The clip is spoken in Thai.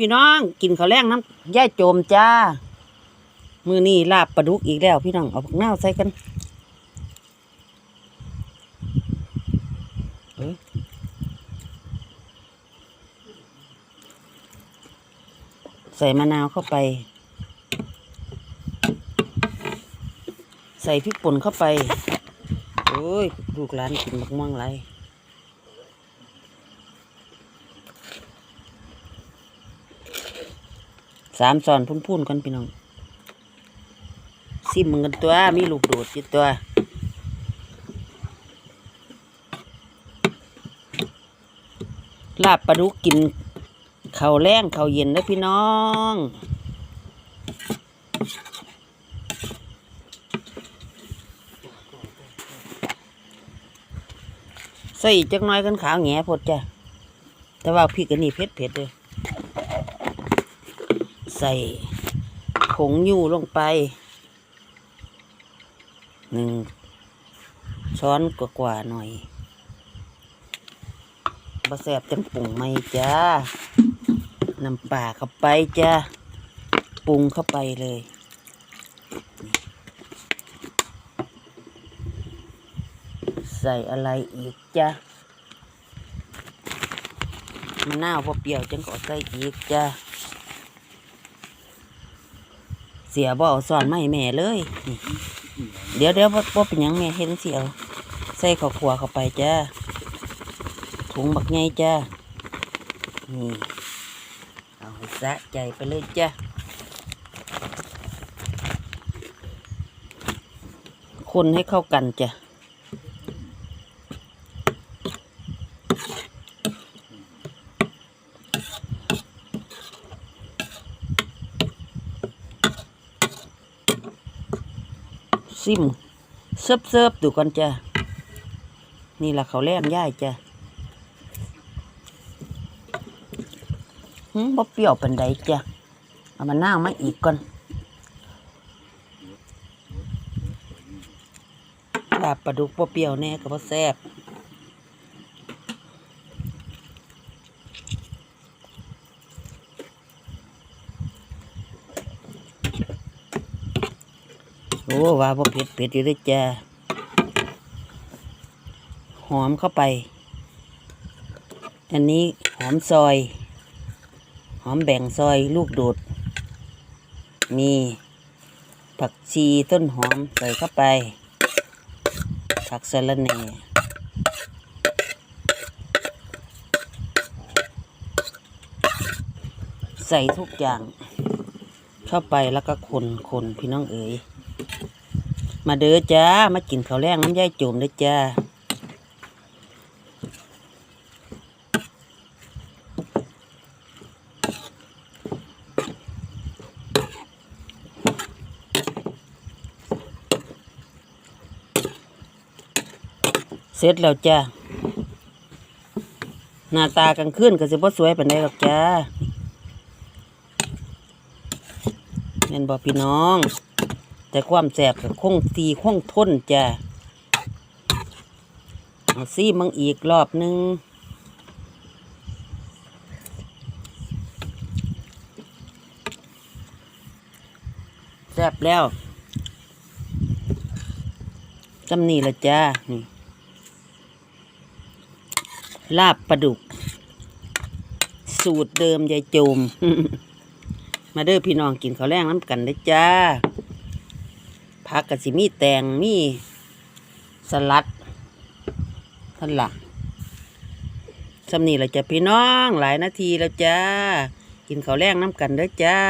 พี่น้อง กินข้าวแรงน้ำย่ายโจมจ้า มือนี่ลาบปลาดุกอีกแล้ว พี่น้อง เอาผักเน่าใส่กันเอ้ยใส่มะนาวเข้าไป ใส่พริกป่นเข้าไป โอ้ย ลูกหลานกินมะม่วงไร สามสอนพุ่นๆกันพี่น้องซิมมึงกันตัว มีลูกโดดจิตตัวลาบปลาดุกกินข้าวแรงข้าวเย็นนะพี่น้องใส่จักหน้อยกันขาวแง่พดจ้ะแต่ว่าพริกอันนี้เผ็ดเผ็ดเลย ใส่ผงยูลงไปหนึ่งช้อนกว่าๆหน่อยบะแสบจังปรุงไหมจ้าน้ำปลาเข้าไปจ้าปรุงเข้าไปเลยใส่อะไรอีกจ้ามะนาวพอเปรี้ยวจังก็ใส่อีกจ้า เสียบ่เอาสอนไม่แม่เลยเดี๋ยวเดี๋ยวบ่บ่เป็นยังแม่เห็นเสียวใส่ข้าวขัวเข้าไปจ้าถุงบักไงจ้านี่เอาใสะใจไปเลยจ้าคนให้เข้ากันจ้ะ ซิมเซิบเซิบๆดูก่อนจ้ะนี่แหละเขาวแรงย่ายจ้ะหืมบ่เปรี้ยวเป็นใดจ้ะเอามาน้ามาอีกก่อนลาบปลาดุกบ่เปรี้ยวแน่กับ่แซ่บ โอ้ว่าบ่เผ็ดเผ็ดอยู่ด้อจ้ะหอมเข้าไป อันนี้หอมซอย หอมแบ่งซอยลูกโดด มีผักชีต้นหอมใส่เข้าไป ผักสะระแหน่ใส่ทุกอย่างเข้าไปแล้วก็คนคนพี่น้องเอ๋ย มาเด้อจ้า มากินข้าวแรงน้ำยายโจมเด้อจ้าเสร็จแล้วจ้าหน้าตากลางคืนก็สิบ่สวยปานใดหรอกจ้าเห็นบ่พี่น้อง แต่ความแสบก็คงตีคงทนจ้าเอาซีมังอีกรอบนึงแซ่บแล้วจำนี่ละจ้านี่ลาบปลาดุก สูตรเดิมยายโจม มาเด้อพี่น้องกินข้าวแรงน้ำกันเด้จ้า ผักกะสิมีแตงมีสลัดท่านละสำนีเราจะพี่น้องหลายนาทีแล้วจ้า กินข้าวแรงน้ำกันเด้อจ้า